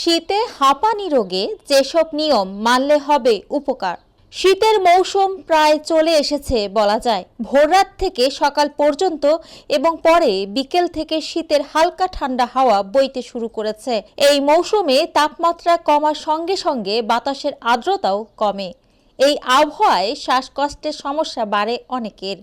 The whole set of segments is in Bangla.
শীতে হাঁপানি রোগে যেসব নিয়ম মানলে হবে উপকার। শীতের মৌসুম প্রায় চলে এসেছে বলা যায়। ভোররাত থেকে সকাল পর্যন্ত এবং পরে বিকেল থেকে শীতের হালকা ঠান্ডা হাওয়া বইতে শুরু করেছে। এই মৌসুমে তাপমাত্রা কমার সঙ্গে সঙ্গে বাতাসের আর্দ্রতাও কমে। এই আবহাওয়ায় শ্বাসকষ্টের সমস্যা বাড়ে অনেকের।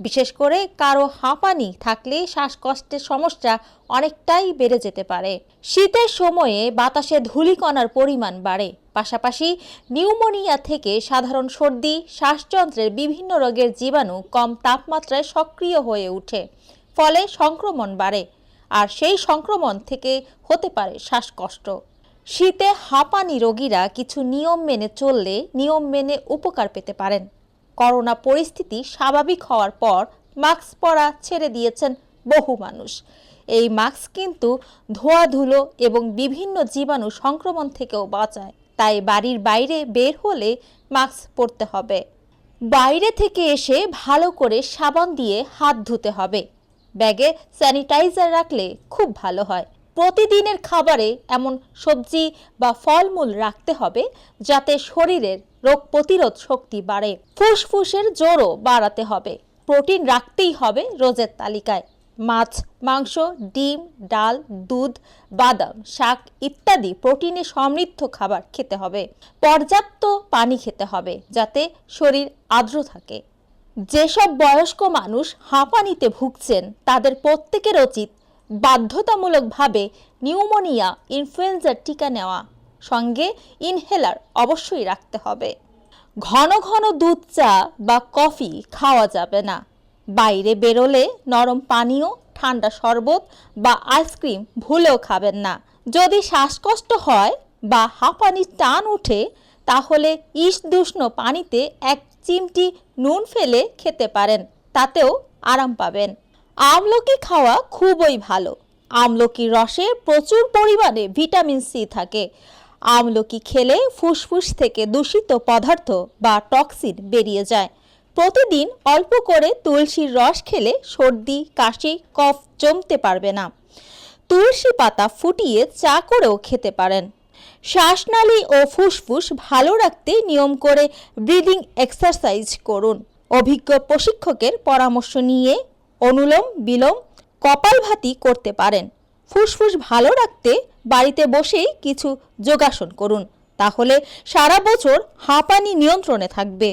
বিশেষ করে কারও হাঁপানি থাকলে শ্বাসকষ্টের সমস্যা অনেকটাই বেড়ে যেতে পারে। শীতের সময়ে বাতাসে ধূলিকণার পরিমাণ বাড়ে। পাশাপাশি নিউমোনিয়া থেকে সাধারণ সর্দি, শ্বাসযন্ত্রের বিভিন্ন রোগের জীবাণু কম তাপমাত্রায় সক্রিয় হয়ে ওঠে, ফলে সংক্রমণ বাড়ে। আর সেই সংক্রমণ থেকে হতে পারে শ্বাসকষ্ট। শীতে হাঁপানি রোগীরা কিছু নিয়ম মেনে চললে নিয়ম মেনে উপকার পেতে পারেন। করোনা পরিস্থিতি স্বাভাবিক হওয়ার পর মাস্ক পরা ছেড়ে দিয়েছেন বহু মানুষ। এই মাস্ক কিন্তু ধোয়া ধুলো এবং বিভিন্ন জীবাণু সংক্রমণ থেকেও বাঁচায়। তাই বাড়ির বাইরে বের হলে মাস্ক পরতে হবে। বাইরে থেকে এসে ভালো করে সাবান দিয়ে হাত ধুতে হবে। ব্যাগে স্যানিটাইজার রাখলে খুব ভালো হয়। প্রতিদিনের খাবারে এমন সবজি বা ফলমূল রাখতে হবে যাতে শরীরের রোগ প্রতিরোধ শক্তি বাড়ে। ফুসফুসের জোরও বাড়াতে হবে। প্রোটিন রাখতেই হবে রোজের তালিকায়। মাছ, মাংস, ডিম, ডাল, দুধ, বাদাম, শাক ইত্যাদি প্রোটিনে সমৃদ্ধ খাবার খেতে হবে। পর্যাপ্ত পানি খেতে হবে যাতে শরীর আর্দ্র থাকে। যেসব বয়স্ক মানুষ হাঁপানিতে ভুগছেন, তাদের প্রত্যেকের উচিত বাধ্যতামূলকভাবে নিউমোনিয়া, ইনফ্লুয়েঞ্জার টিকা নেওয়া সঙ্গে ইনহেলার অবশ্যই রাখতে হবে। ঘন ঘন দুধ, চা বা কফি খাওয়া যাবে না। বাইরে বেরোলে নরম পানীয়, ঠান্ডা শরবত বা আইসক্রিম ভুলেও খাবেন না। যদি শ্বাসকষ্ট হয় বা হাঁপানির টান ওঠে, তাহলে ইস্টদুষ্ণ পানিতে এক চিমটি নুন ফেলে খেতে পারেন, তাতেও আরাম পাবেন। আমলকি খাওয়া খুবই ভালো। আমলকির রসে প্রচুর পরিমাণে ভিটামিন সি থাকে। আমলকি খেলে ফুসফুস থেকে দূষিত পদার্থ বা টক্সিন বেরিয়ে যায়। প্রতিদিন অল্প করে তুলসীর রস খেলে সর্দি, কাশি, কফ জমতে পারবে না। তুলসী পাতা ফুটিয়ে চা করেও খেতে পারেন। শ্বাসনালী ও ফুসফুস ভালো রাখতে নিয়ম করে ব্রিদিং এক্সারসাইজ করুন। অভিজ্ঞ প্রশিক্ষকের পরামর্শ নিয়ে অনুলোম, বিলোম কপালভাতি করতে পারেন। ফুসফুস ভালো রাখতে বাড়িতে বসেই কিছু যোগাসন করুন। তাহলে সারা বছর হাঁপানি নিয়ন্ত্রণে থাকবে।